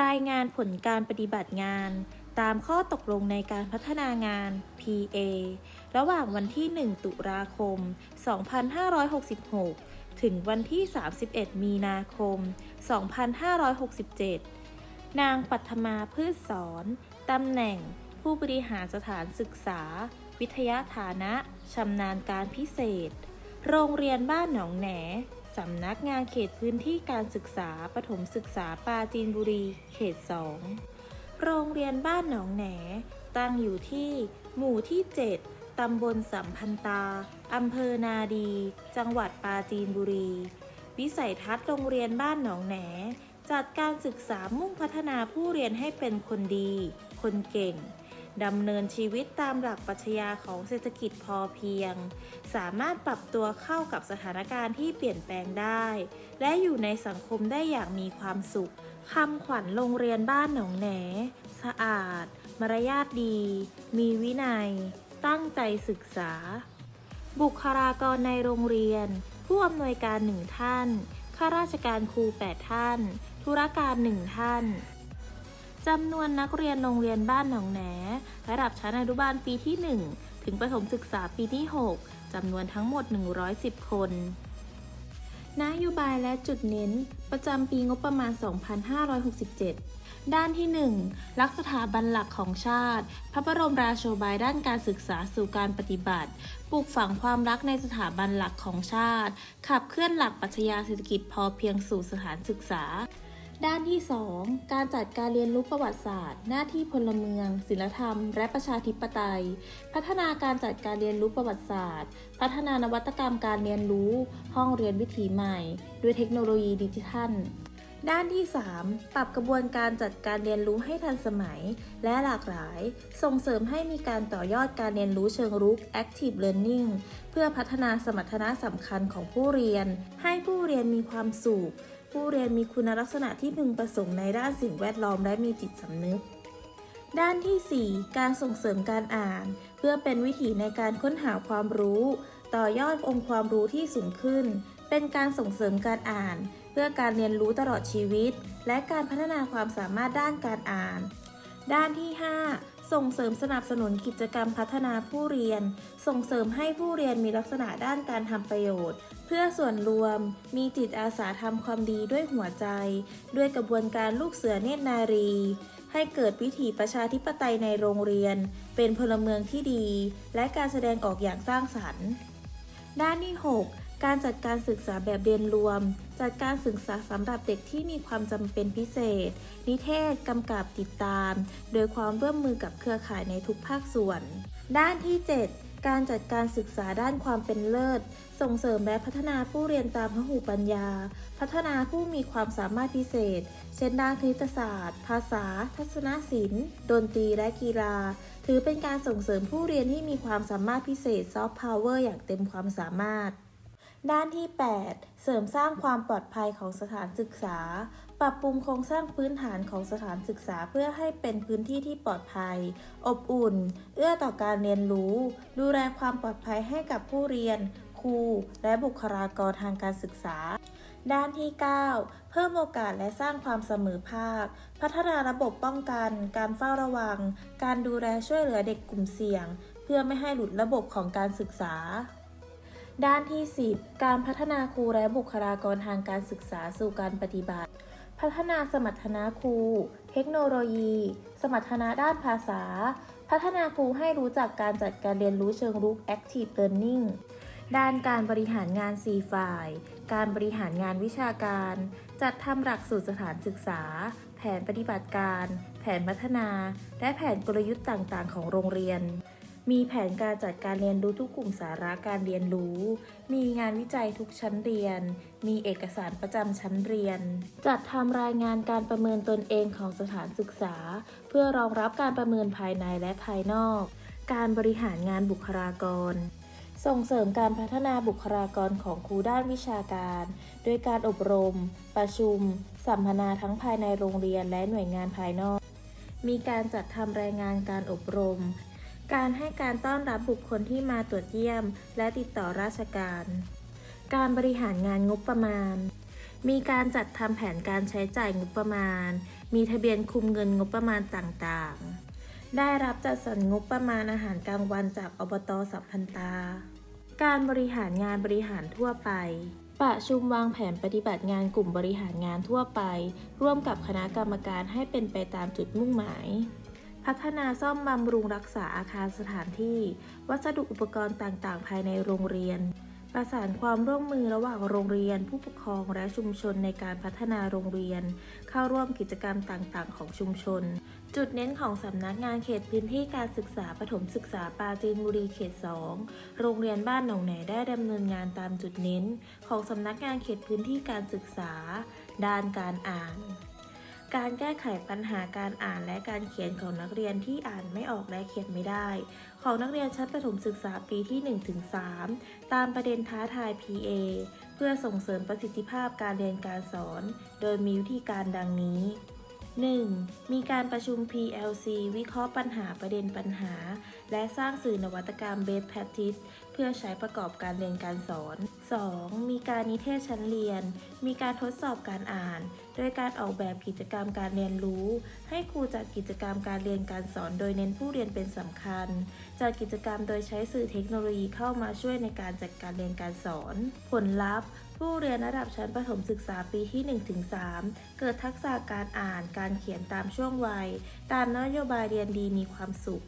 รายงานผลการปฏิบัติงาน ตามข้อตกลงในการพัฒนางาน PA ระหว่างวันที่ 1 ตุลาคม 2566 ถึงวันที่ 31 มีนาคม 2567 นางปัทมาพืชสอนตำแหน่ง ผู้บริหารสถานศึกษา วิทยาฐานะชำนาญการพิเศษ โรงเรียนบ้านหนองแหน สำนักงานเขตพื้นที่การศึกษาปฐมศึกษาปราจีนบุรี เขต 2 โรงเรียนบ้านหนองแหน ตั้งอยู่ที่ หมู่ที่ 7 ตำบลสัมพันตา อำเภอนาดี จังหวัดปราจีนบุรี วิสัยทัศน์โรงเรียนบ้านหนองแหน จัดการศึกษามุ่งพัฒนาผู้เรียนให้เป็นคนดี คนเก่ง ดำเนินชีวิตตามหลักปรัชญาของเศรษฐกิจพอเพียง สามารถปรับตัวเข้ากับสถานการณ์ที่เปลี่ยนแปลงได้ และอยู่ในสังคมได้อย่างมีความสุขคำขวัญโรงเรียนบ้านหนองแหน สะอาด มารยาทดี มีวินัย ตั้งใจศึกษา บุคลากรในโรงเรียน ผู้อำนวยการหนึ่งท่าน ข้าราชการครู 8 ท่าน ธุรการหนึ่งท่านจำนวนนักเรียนโรงเรียนบ้านหนองแหน ระดับชั้นอนุบาลปีที่ 1 ถึงประถมศึกษาปีที่ 6 จำนวนทั้งหมด 110 คน นโยบายและจุดเน้น ประจำปีงบประมาณ 2567 ด้านที่ 1 รักสถาบันหลักของชาติ พระบรมราโชบายด้านการศึกษาสู่การปฏิบัติปลูกฝังความรักในสถาบันหลักของชาติ ขับเคลื่อนหลักปรัชญาเศรษฐกิจพอเพียงสู่สถานศึกษา ด้านที่ 2 การจัดการเรียนรู้ประวัติศาสตร์ หน้าที่พลเมือง ศิลธรรม และประชาธิปไตย พัฒนาการจัดการเรียนรู้ประวัติศาสตร์ พัฒนานวัตกรรมการเรียนรู้ ห้องเรียนวิถีใหม่ ด้วยเทคโนโลยีดิจิทัล ด้านที่ 3 ปรับกระบวนการจัดการเรียนรู้ให้ทันสมัย และหลากหลาย ส่งเสริมให้มีการต่อยอดการเรียนรู้เชิงรุก Active Learning เพื่อพัฒนาสมรรถนะสำคัญของผู้เรียน ให้ผู้เรียนมีความสุข ผู้เรียนมีคุณลักษณะที่พึงประสงค์ในด้านสิ่งแวดล้อมและมีจิตสำนึก ด้านที่ 4 การส่งเสริมการอ่าน เพื่อเป็นวิถีในการค้นหาความรู้ ต่อยอดองค์ความรู้ที่สูงขึ้น เป็นการส่งเสริมการอ่าน เพื่อการเรียนรู้ตลอดชีวิต และการพัฒนาความสามารถด้านการอ่าน ด้านที่ 5 ส่งเสริมสนับสนุนกิจกรรมพัฒนาผู้เรียน ส่งเสริมให้ผู้เรียนมีลักษณะด้านการทำประโยชน์ เพื่อส่วนรวม มีจิตอาสาทำความดีด้วยหัวใจ ด้วยกระบวนการลูกเสือเนตรนารี ให้เกิดวิถีประชาธิปไตยในโรงเรียน เป็นพลเมืองที่ดี และการแสดงออกอย่างสร้างสรรค์ ด้านที่ 6 การจัดการศึกษาแบบเรียนรวม จัดการศึกษาสำหรับเด็กที่มีความจำเป็นพิเศษ นิเทศกำกับติดตาม โดยความร่วมมือกับเครือข่ายในทุกภาคส่วน ด้านที่ 7 การจัดการศึกษาด้านความเป็นเลิศ ส่งเสริมและพัฒนาผู้เรียนตามพหูปัญญา พัฒนาผู้มีความสามารถพิเศษ เช่นด้านคณิตศาสตร์ ภาษา ทัศนศิลป์ ดนตรีและกีฬา ถือเป็นการส่งเสริมผู้เรียนที่มีความสามารถพิเศษซอฟต์พาวเวอร์อย่างเต็มความสามารถ ด้านที่ 8 เสริมสร้างความปลอดภัยของสถานศึกษา ปรับปรุงโครงสร้างพื้นฐานของสถานศึกษาเพื่อให้เป็นพื้นที่ที่ปลอดภัย อบอุ่น เอื้อต่อการเรียนรู้ ดูแลความปลอดภัยให้กับผู้เรียน ครู และบุคลากรทางการศึกษา ด้านที่ 9 เพิ่มโอกาสและสร้างความเสมอภาค พัฒนาระบบป้องกัน การเฝ้าระวัง การดูแลช่วยเหลือเด็กกลุ่มเสี่ยง เพื่อไม่ให้หลุดระบบของการศึกษา ด้านที่ 10 การพัฒนาครูและบุคลากรทางการศึกษาสู่การปฏิบัติ พัฒนาสมรรถนะครู เทคโนโลยี สมรรถนะด้านภาษา พัฒนาครูให้รู้จักการจัดการเรียนรู้เชิงรุก Active Learning ด้านการบริหารงาน 4 ฝ่าย การบริหารงานวิชาการ จัดทำหลักสูตรสถานศึกษา แผนปฏิบัติการ แผนพัฒนา และแผนกลยุทธ์ต่างๆ ของโรงเรียน มีแผนการจัดการเรียนรู้ทุกกลุ่มสาระการเรียนรู้ มีงานวิจัยทุกชั้นเรียน มีเอกสารประจำชั้นเรียน จัดทำรายงานการประเมินตนเองของสถานศึกษา เพื่อรองรับการประเมินภายในและภายนอก การบริหารงานบุคลากรส่งเสริมการพัฒนาบุคลากรของครูด้านวิชาการ โดยการอบรม ประชุม สัมมนาทั้งภายในโรงเรียนและหน่วยงานภายนอก มีการจัดทำรายงานการอบรม การให้การต้อนรับบุคคลที่มาตรวจเยี่ยม และติดต่อราชการ การบริหารงานงบประมาณ มีการจัดทำแผนการใช้จ่ายงบประมาณ มีทะเบียนคุมเงินงบประมาณต่างๆ ได้รับจัดสรรงบประมาณอาหารกลางวันจากอบตสัมพันตา การบริหารงานบริหารทั่วไป ประชุมวางแผนปฏิบัติงานกลุ่มบริหารงานทั่วไป ร่วมกับคณะกรรมการให้เป็นไปตามจุดมุ่งหมาย พัฒนาซ่อมบำรุงรักษาอาคารสถานที่ วัสดุอุปกรณ์ต่างๆ ภายในโรงเรียน ประสานความร่วมมือระหว่างโรงเรียน ผู้ปกครองและชุมชนในการพัฒนาโรงเรียน เข้าร่วมกิจกรรมต่างๆ ของชุมชน จุดเน้นของสำนักงานเขตพื้นที่การศึกษาปฐมศึกษาปราจีนบุรีเขต 2 โรงเรียนบ้านหนองแหนได้ดำเนินงานตามจุดเน้น ของสำนักงานเขตพื้นที่การศึกษา ด้านการอ่าน การแก้ไขปัญหาการอ่านและการเขียนของนักเรียนที่อ่านไม่ออกและเขียนไม่ได้ ของนักเรียนชั้นประถมศึกษาปีที่ 1-3 ตามประเด็นท้าทาย PA เพื่อส่งเสริมประสิทธิภาพการเรียนการสอน โดยมีวิธีการดังนี้ 1. มีการประชุม PLC วิเคราะห์ปัญหาประเด็นปัญหา และสร้างสื่อนวัตกรรม Best Practice เพื่อใช้ประกอบการเรียนการสอน 2. มีการนิเทศชั้นเรียน มีการทดสอบการอ่าน โดยการออกแบบกิจกรรมการเรียนรู้ ให้ครูจัดกิจกรรมการเรียนการสอนโดยเน้นผู้เรียนเป็นสำคัญ จัดกิจกรรมโดยใช้สื่อเทคโนโลยีเข้ามาช่วยในการจัดการเรียนการสอน ผลลัพธ์ผู้เรียนระดับชั้นประถมศึกษาปีที่ 1-3 เกิดทักษะการอ่าน การเขียนตามช่วงวัย ตามนโยบายเรียนดีมีความสุข